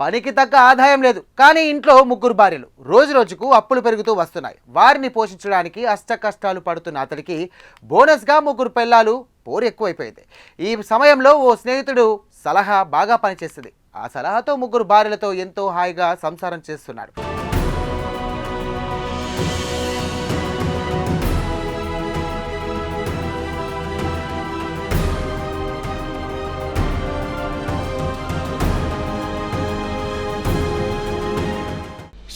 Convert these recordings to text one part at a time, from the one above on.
పనికి తగ్గ ఆదాయం లేదు. కానీ ఇంట్లో ముగ్గురు భార్యలు రోజు రోజుకు అప్పులు పెరుగుతూ వస్తున్నాయి. వారిని పోషించడానికి అష్ట కష్టాలు పడుతున్న అతడికి బోనస్గా ముగ్గురు పిల్లలు పోరు ఎక్కువైపోయింది. ఈ సమయంలో ఓ స్నేహితుడు సలహా బాగా పనిచేస్తుంది. ఆ సలహాతో ముగ్గురు భార్యలతో ఎంతో హాయిగా సంసారం చేస్తున్నాడు.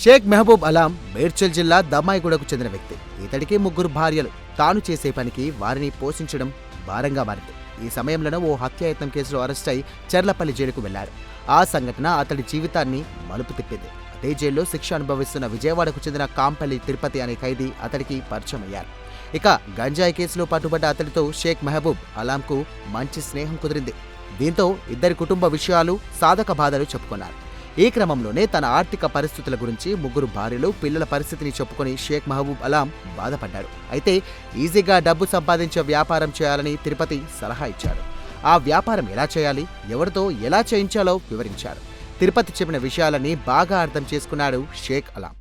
షేక్ మెహబూబ్ అలాం మేడ్చల్ జిల్లా దమ్మాయిగూడకు చెందిన వ్యక్తి. ఇతడికి ముగ్గురు భార్యలు. తాను చేసే పనికి వారిని పోషించడం భారంగా మారింది. ఈ సమయంలోనే ఓ హత్యాయత్నం కేసులో అరెస్ట్ అయి చెర్లపల్లి జైలుకు వెళ్ళారు. ఆ సంఘటన అతడి జీవితాన్ని మలుపు తిప్పింది. అదే జైల్లో శిక్ష అనుభవిస్తున్న విజయవాడకు చెందిన కాంపల్లి తిరుపతి అనే ఖైదీ అతడికి పరిచయం అయ్యారు ఇక గంజాయి కేసులో పట్టుబడ్డ అతడితో షేక్ మెహబూబ్ అలాంకు మంచి స్నేహం కుదిరింది. దీంతో ఇద్దరి కుటుంబ విషయాలు సాధక బాధలు చెప్పుకున్నారు. ఈ క్రమంలోనే తన ఆర్థిక పరిస్థితుల గురించి ముగ్గురు భార్యలు పిల్లల పరిస్థితిని చెప్పుకొని షేక్ మహబూబ్ అలాం బాధపడ్డాడు అయితే ఈజీగా డబ్బు సంపాదించే వ్యాపారం చేయాలని తిరుపతి సలహా ఇచ్చాడు ఆ వ్యాపారం ఎలా చేయాలి ఎవరితో ఎలా చేయించాలో వివరించాడు తిరుపతి చెప్పిన విషయాలని బాగా అర్థం చేసుకున్నాడు షేక్ అలాం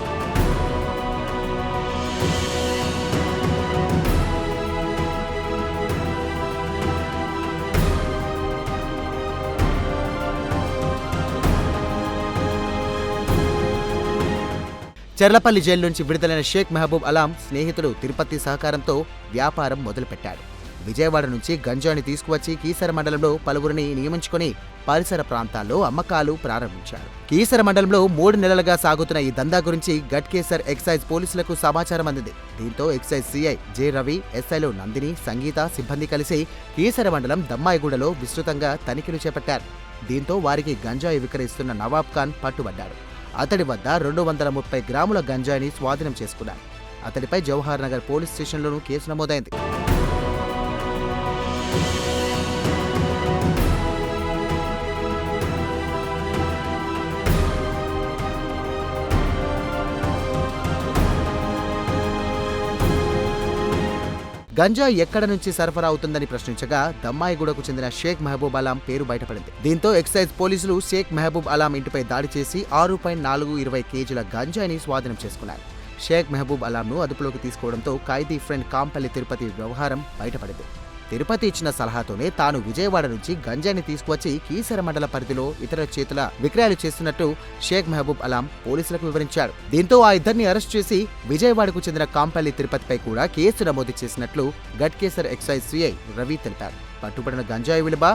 చెర్లపల్లి జైలు నుంచి విడుదలైన షేక్ మెహబూబ్ అలాం స్నేహితుడు తిరుపతి సహకారంతో వ్యాపారం మొదలుపెట్టాడు. విజయవాడ నుంచి గంజాని తీసుకువచ్చి కీసర మండలంలో పలువురిని నియమించుకొని పరిసర ప్రాంతాల్లో అమ్మకాలు ప్రారంభించాడు. కీసర మండలంలో మూడు నెలలుగా సాగుతున్న ఈ దందా గురించి గట్కేసర్ ఎక్సైజ్ పోలీసులకు సమాచారం అందింది. దీంతో ఎక్సైజ్ సిఐ జె రవి ఎస్ఐలు నందిని సంగీత సిబ్బంది కలిసి కీసర మండలం దమ్మాయిగూడలో విస్తృతంగా తనిఖీలు చేపట్టారు. దీంతో వారికి గంజాయి విక్రయిస్తున్న నవాబ్ ఖాన్ పట్టుబడ్డాడు. అతడి వద్ద రెండు వందల ముప్పై గ్రాముల గంజాయిని స్వాధీనం చేసుకున్నారు అతడిపై జవహర్ నగర్ పోలీస్ స్టేషన్లోనూ కేసు నమోదైంది. గంజా ఎక్కడ నుంచి సరఫరా అవుతుందని ప్రశ్నించగా దమ్మాయిగూడకు చెందిన షేక్ మహబూబ్ అలాం పేరు బయటపడింది. దీంతో ఎక్సైజ్ పోలీసులు షేక్ మహబూబ్ అలాం ఇంటిపై దాడి చేసి ఆరు పాయింట్ నాలుగు ఇరవై కేజీల గంజాయిని స్వాధీనం చేసుకున్నారు. షేక్ మహబూబ్ అలాంను అదుపులోకి తీసుకోవడంతో ఖైదీ ఫ్రెండ్ కాంపల్లి తిరుపతి వ్యవహారం బయటపడింది. తిరుపతి ఇచ్చిన సలహాతోనే తాను విజయవాడ నుంచి గంజాయిని తీసుకువచ్చి కీసర మండల పరిధిలో ఇతర చేతుల విక్రయాలు చేస్తున్నట్టు షేక్ మెహబూబ్ అలాం పోలీసులకు వివరించాడు దీంతో ఆ ఇద్దరిని అరెస్ట్ చేసి విజయవాడకు చెందిన కాంపల్లి తిరుపతిపై కూడా కేసు నమోదు చేసినట్లు గట్కేసర్ ఎక్సైజ్ సిఐ రవి తెలిపారు. పట్టుబడిన గంజాయి విలువ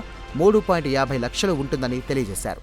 మూడు పాయింట్ యాభై లక్షలు ఉంటుందని తెలియజేశారు.